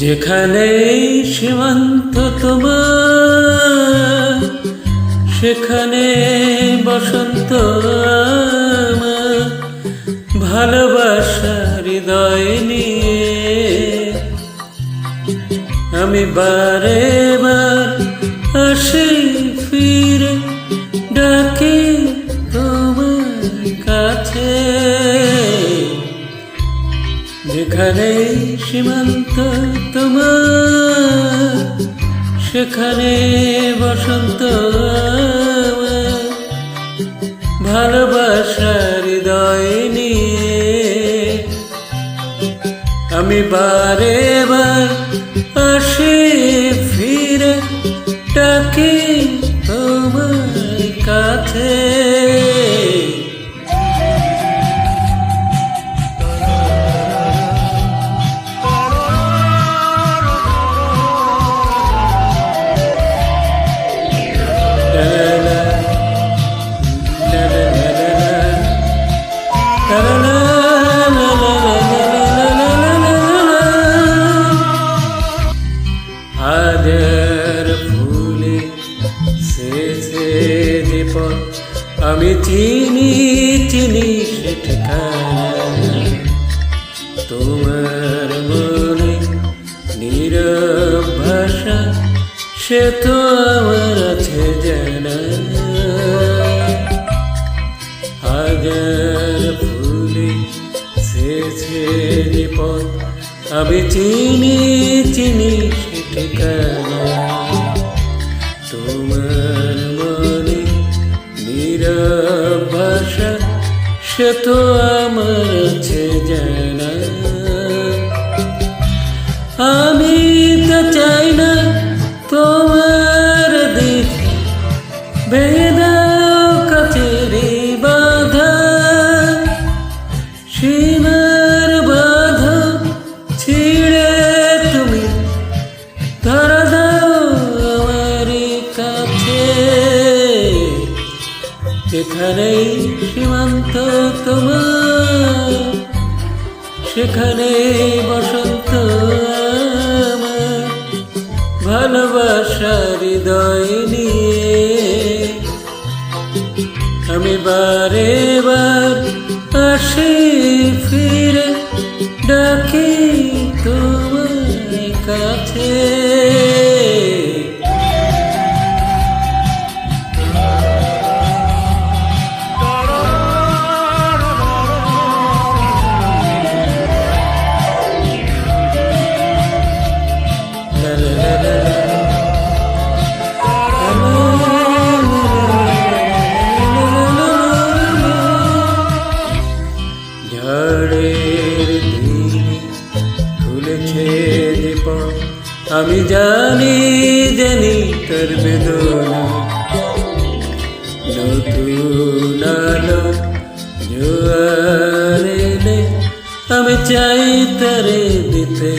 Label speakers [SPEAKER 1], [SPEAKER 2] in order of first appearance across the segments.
[SPEAKER 1] যেখানে সীমান্ত তোমার, সেখানে বসন্ত ভালোবাসা হৃদয় নিয়ে। আমি বারে বার আসি ফিরে, ডাকি তোমার কাছে। যেখানে সীমান্ত তোমার সেখানে বসন্ত ভালোবাসা হৃদয় নিয়ে। আমি বারে বার তোমার মনে নীরব ভাষা সে তো আমার সে তো আমার যেখানেই সীমান্ত তোমার সেখানে বসন্ত ভালোবাসা হৃদয় নিয়ে আমি বারে বার ঝড়ের দিনে খুলেছে পথ, আমি জানি জানি তার বেদনা। নতুন আলো জোয়ার আমি চাই তারে দিতে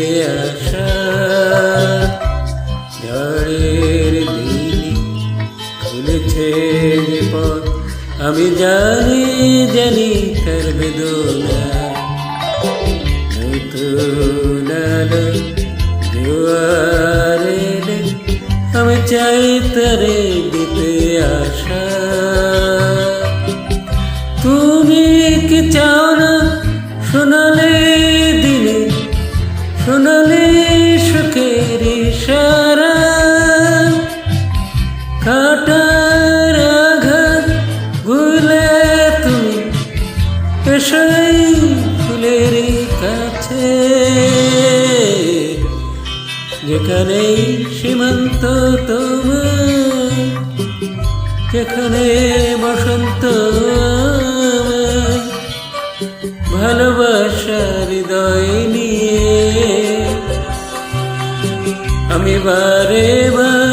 [SPEAKER 1] আমি জানি জানি তার বেদনা। আমি চাই তারে দিতে আশা তুমি কি চাও না শোনালে দিনে শোনালে সুখের সারা কাটার আঘাত ভুলে তুমি এসই যেখানে সীমান্ত তোমার যেখানে বসন্ত ভালোবাসা হৃদয় নিয়ে। আমি বারে বার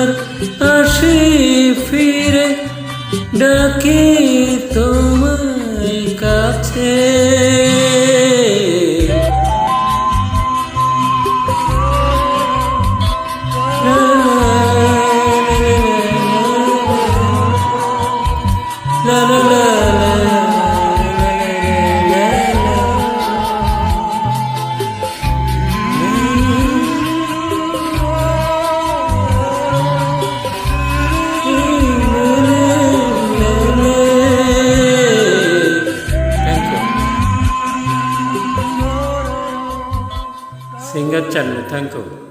[SPEAKER 1] సింగర్ చల్లు థ్యాంక్ యూ